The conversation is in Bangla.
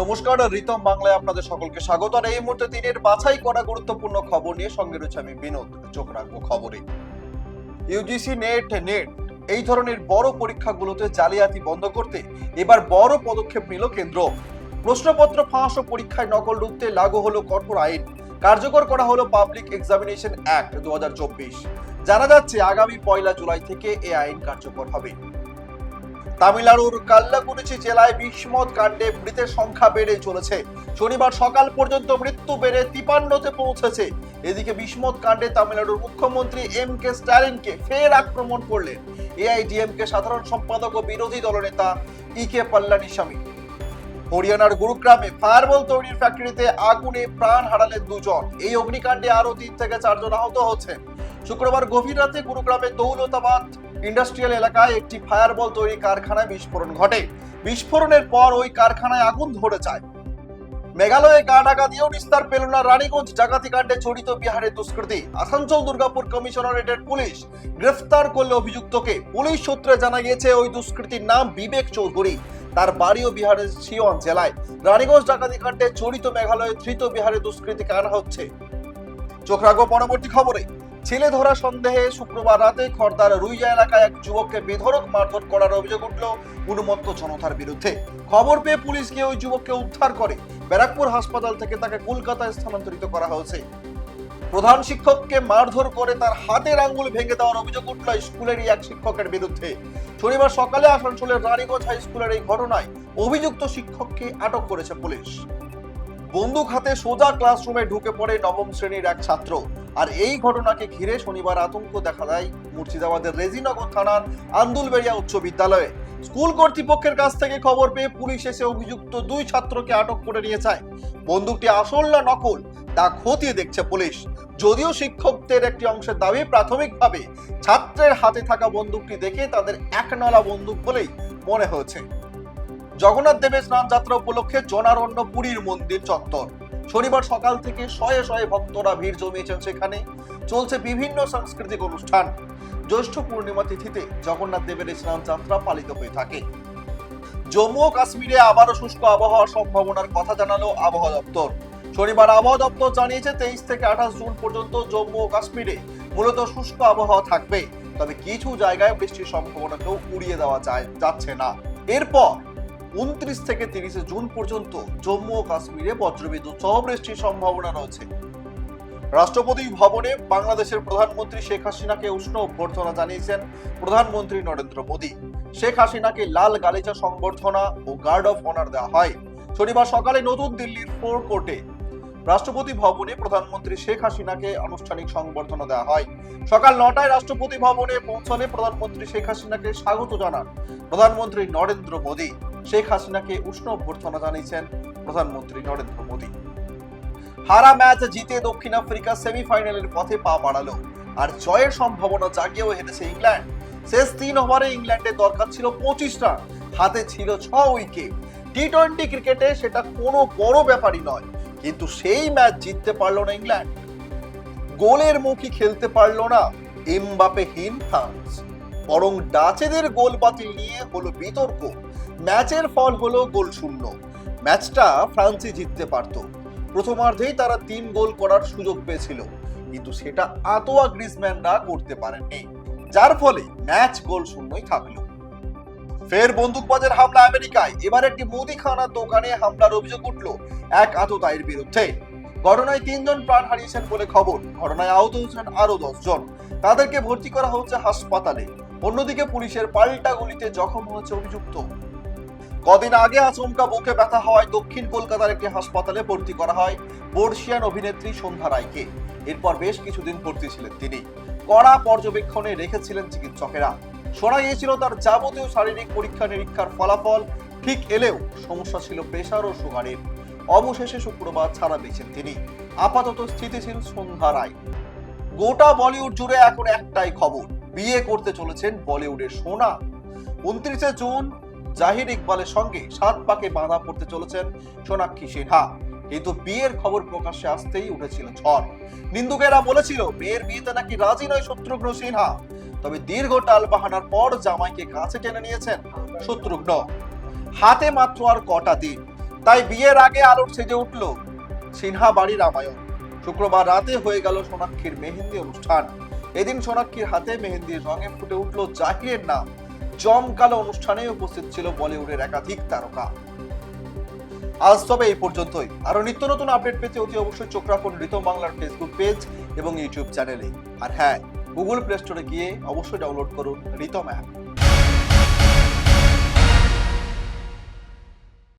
নমস্কার রিতম বাংলায় আপনাদের সকলকে স্বাগত। আর এই মুহূর্তে দিনের বাছাই করা গুরুত্বপূর্ণ খবর নিয়ে সঙ্গে রয়েছে আমি বিনোদ। চোখ রাখব খবরে। ইউজিসি নেট নেট এই ধরনের বড় পরীক্ষাগুলোতে জালিয়াতি বন্ধ করতে এবার বড় পদক্ষেপ নিল কেন্দ্র। প্রশ্নপত্র ফাঁস ও পরীক্ষায় নকল রুখতে লাগু হলো কঠোর আইন। কার্যকর করা হলো পাবলিক এক্সামিনেশন অ্যাক্ট দু জানা যাচ্ছে, আগামী পয়লা জুলাই থেকে এই আইন কার্যকর হবে। তামিলনাড়ুর কাল্লাকুরিচি জেলায় বিস্মত কাণ্ডে মৃতের সংখ্যা বেড়ে চলেছে। শনিবার সকাল পর্যন্ত মৃত্যু বেড়ে তিপান্নতে পৌঁছেছে। এদিকে বিস্মত কাণ্ডে তামিলনাড়ুর মুখ্যমন্ত্রী এম কে স্ট্যালিনকে ফের আক্রমণ করলেন। এআইডিএমকে সাধারণ সম্পাদক ও বিরোধী দলনেতা ই কে পাল্লানিস্বামী। হরিয়ানার গুরুগ্রামে ফায়ারবল তৈরির ফ্যাক্টরিতে আগুনে প্রাণ হারালেন দুজন। এই অগ্নিকাণ্ডে আরও তিন থেকে চারজন আহত হচ্ছেন। শুক্রবার গভীর রাতে গুরুগ্রামের দৌলতাবাদ ইন্ডাস্ট্রিয়াল এলাকায় একটি ফায়ারবল তৈরি কারখানায় বিস্ফোরণ ঘটে। বিস্ফোরণের পর ওই কারখানায় আগুন ধরে যায়। মেঘালয়ে গা ঢাকা দিয়েও নিস্তার পেল না রানীগঞ্জ ডাকাতি কাণ্ডে জড়িত বিহারের দুষ্কৃতী। আসানসোল দুর্গাপুর কমিশনারেটের পুলিশ গ্রেফতার করল অভিযুক্তকে। পুলিশ সূত্রে জানা গিয়েছে, ওই দুষ্কৃতীর নাম বিবেক চৌধুরী। তার বাড়িও বিহারের সিওয়ান জেলায়। রানীগঞ্জ ডাকাতি কাণ্ডে জড়িত মেঘালয়ে ধৃত বিহারের দুষ্কৃতীকে আনা হচ্ছে? চোখ রাখব পরবর্তী খবরে। ছেলে ধরা সন্দেহে শুক্রবার রাতে খর্দার রুইয়া এলাকায় এক যুবককে বেধড়ক মারধর করার অভিযোগ উঠল উন্মত্ত জনতার বিরুদ্ধে। খবর পেয়ে পুলিশ গিয়ে ওই যুবককে উদ্ধার করে ব্যারাকপুর হাসপাতাল থেকে তাকে কলকাতায় স্থানান্তরিত করা হয়েছে। প্রধান শিক্ষককে মারধর করে তার হাতের আঙ্গুল ভেঙে দেওয়ার অভিযোগ উঠল স্কুলেরই এক শিক্ষকের বিরুদ্ধে। শনিবার সকালে আসানসোলের রানীগঞ্জ হাই স্কুলের এই ঘটনায় অভিযুক্ত শিক্ষককে আটক করেছে পুলিশ। বন্দুক হাতে সোজা ক্লাসরুমে ঢুকে পড়ে নবম শ্রেণির এক ছাত্র। আর এই ঘটনাকে ঘিরে শনিবার আতঙ্ক দেখা দেয় মুর্শিদাবাদের রেজিনগর থানার আন্দুলবেড়িয়া উচ্চ বিদ্যালয়ে। স্কুল কর্তৃপক্ষের কাছ থেকে খবর পেয়ে পুলিশ এসে অভিযুক্ত দুই ছাত্রকে আটক করে নিয়ে যায়। বন্দুকটি আসল না নকল, তা খতিয়ে দেখছে পুলিশ। যদিও শিক্ষকদের একটি অংশের দাবি, প্রাথমিকভাবে ছাত্রের হাতে থাকা বন্দুকটি দেখে তাদের একনলা বন্দুক বলেই মনে হয়েছে। জগন্নাথ দেবের স্নান যাত্রা উপলক্ষে জনারণ্য পুরীর মন্দির চত্বর। শনিবার সকাল থেকে শয়ে শয়ে ভক্তরা ভিড় জমিয়েছেন সেখানে। চলছে বিভিন্ন সাংস্কৃতিক অনুষ্ঠান। জ্যৈষ্ঠ পূর্ণিমা তিথিতে জগন্নাথ দেবের স্নান যাত্রা পালিত হয়ে থাকে। জম্মু ও কাশ্মীরে আবারও শুষ্ক আবহাওয়ার সম্ভাবনার কথা জানালো আবহাওয়া দপ্তর। শনিবার আবহাওয়া দপ্তর জানিয়েছে, তেইশ থেকে আঠাশ জুন পর্যন্ত জম্মু ও কাশ্মীরে মূলত শুষ্ক আবহাওয়া থাকবে। তবে কিছু জায়গায় বৃষ্টির সম্ভাবনাকেও উড়িয়ে দেওয়া যায়, যাচ্ছে না। এরপর উনত্রিশ থেকে তিরিশে জুন পর্যন্ত জম্মু ও কাশ্মীরে বজ্রবিদ্যুৎ সহ বৃষ্টির সম্ভাবনা রয়েছে। রাষ্ট্রপতি ভবনে বাংলাদেশের প্রধানমন্ত্রী শেখ হাসিনাকে উষ্ণ অভ্যর্থনা জানিয়েছেন প্রধানমন্ত্রী নরেন্দ্র মোদী। শেখ হাসিনাকে লাল গালিচা সংবর্ধনা ও গার্ড অফ অনার দেওয়া হয়। শনিবার সকালে নতুন দিল্লির ফোর কোর্টে রাষ্ট্রপতি ভবনে প্রধানমন্ত্রী শেখ হাসিনাকে আনুষ্ঠানিক সংবর্ধনা দেওয়া হয়। সকাল নটায় রাষ্ট্রপতি ভবনে পৌঁছলে প্রধানমন্ত্রী শেখ হাসিনাকে স্বাগত জানান প্রধানমন্ত্রী নরেন্দ্র মোদী। শেখ হাসিনাকে উষ্ণ অভ্যর্থনা জানিয়েছেন প্রধানমন্ত্রী নরেন্দ্র মোদী। হারা ম্যাচ জিতে দক্ষিণ আফ্রিকা সেমিফাইনালের পথে পা বাড়ালো, আর জয়ের সম্ভাবনা জাগিয়েও হেরেছে ইংল্যান্ড। শেষ তিন ওভারে ইংল্যান্ডের দরকার ছিল পঁচিশ রান, হাতে ছিল ছ উইকেট। টি টোয়েন্টি ক্রিকেটে সেটা কোনো বড় ব্যাপারই নয়, কিন্তু সেই ম্যাচ জিততে পারল না ইংল্যান্ড। গোলের মুখী খেলতে পারল না এমবাপেহীন ফ্রান্স। বরং ডাচেদের গোল বাতিল নিয়ে হলো বিতর্ক। ম্যাচের ফল হলো গোল শূন্য। ম্যাচটা ফ্রান্সই জিততে পারত। প্রথমার্ধেই তারা তিন গোল করার সুযোগ পেয়েছিল, কিন্তু সেটা আতোয়া গ্রিজম্যানরা করতে পারেননি, যার ফলে ম্যাচ গোল শূন্যই থাকল। ফের বন্দুকবাজের হামলা আমেরিকায়। এবার একটি মুদিখানার দোকানে হামলার অভিযোগ উঠল এক আততায়ীর বিরুদ্ধে। ঘটনায় তিনজন প্রাণ হারিয়েছেন বলে খবর। ঘটনায় আহত হয়েছেন আরও দশজন। তাদেরকে ভর্তি করা হচ্ছে হাসপাতালে। অন্যদিকে পুলিশের পাল্টা গুলিতে জখম হয়েছে অভিযুক্ত। কদিন আগে আচমকা বুকে ব্যথা হওয়ায় দক্ষিণ কলকাতার একটি হাসপাতালে ভর্তি করা হয় বর্ষিয়ান অভিনেত্রী সন্ধ্যা রায়কে। এরপর বেশ কিছুদিন ভর্তি ছিলেন তিনি। কড়া পর্যবেক্ষণে রেখেছিলেন চিকিৎসকেরা। শোনা গিয়েছিল তার যাবতীয় শারীরিক পরীক্ষা নিরীক্ষার ফলাফল। ঠিক এলেও সমস্যা ছিল প্রেশার ও সুগারের। অবশেষে শুক্রবার ছাড়া পেয়েছেন তিনি। আপাতত স্থিতিশীল সন্ধ্যা রায়। গোটা বলিউড জুড়ে এখন একটাই খবর, বিয়ে করতে চলেছেন বলিউডের সোনা। উনত্রিশে জুন জাহির ইকবালের সঙ্গে সাত পাকে বাঁধা পড়তে চলেছেন সোনাক্ষী সিনহা। কিন্তু বিয়ের খবর প্রকাশ্যে আসতেই উঠেছিল ঝড়। নিন্দুকেরা বলেছিল, মেয়ের বিয়েতে নাকি রাজি নয় শত্রুঘ্ন সিনহা। তবে দীর্ঘ টাল বাহানার পর জামাইকে কাছে টেনে নিয়েছেন শত্রুঘ্ন। হাতে মাত্র আর কটা দিন। তাই বিয়ের আগে আলোর সেজে উঠল সিনহা বাড়ি রামায়ণ। শুক্রবার রাতে হয়ে গেল সোনাক্ষীর মেহেন্দি অনুষ্ঠান। এদিন সোনাক্ষীর হাতে মেহেন্দির রঙে ফুটে উঠল জাহিরের নাম। জমকালো অনুষ্ঠানে উপস্থিত ছিল বলিউডের একাধিক তারকা। আজ তবে এই পর্যন্তই। আরও নিত্য নতুন আপডেট পেতে অতি অবশ্যই চোখ রাখুন রিতম বাংলার ফেসবুক পেজ এবং ইউটিউব চ্যানেলে আর হ্যাঁ গুগল প্লে স্টোরে গিয়ে অবশ্যই ডাউনলোড করুন রিতম অ্যাপ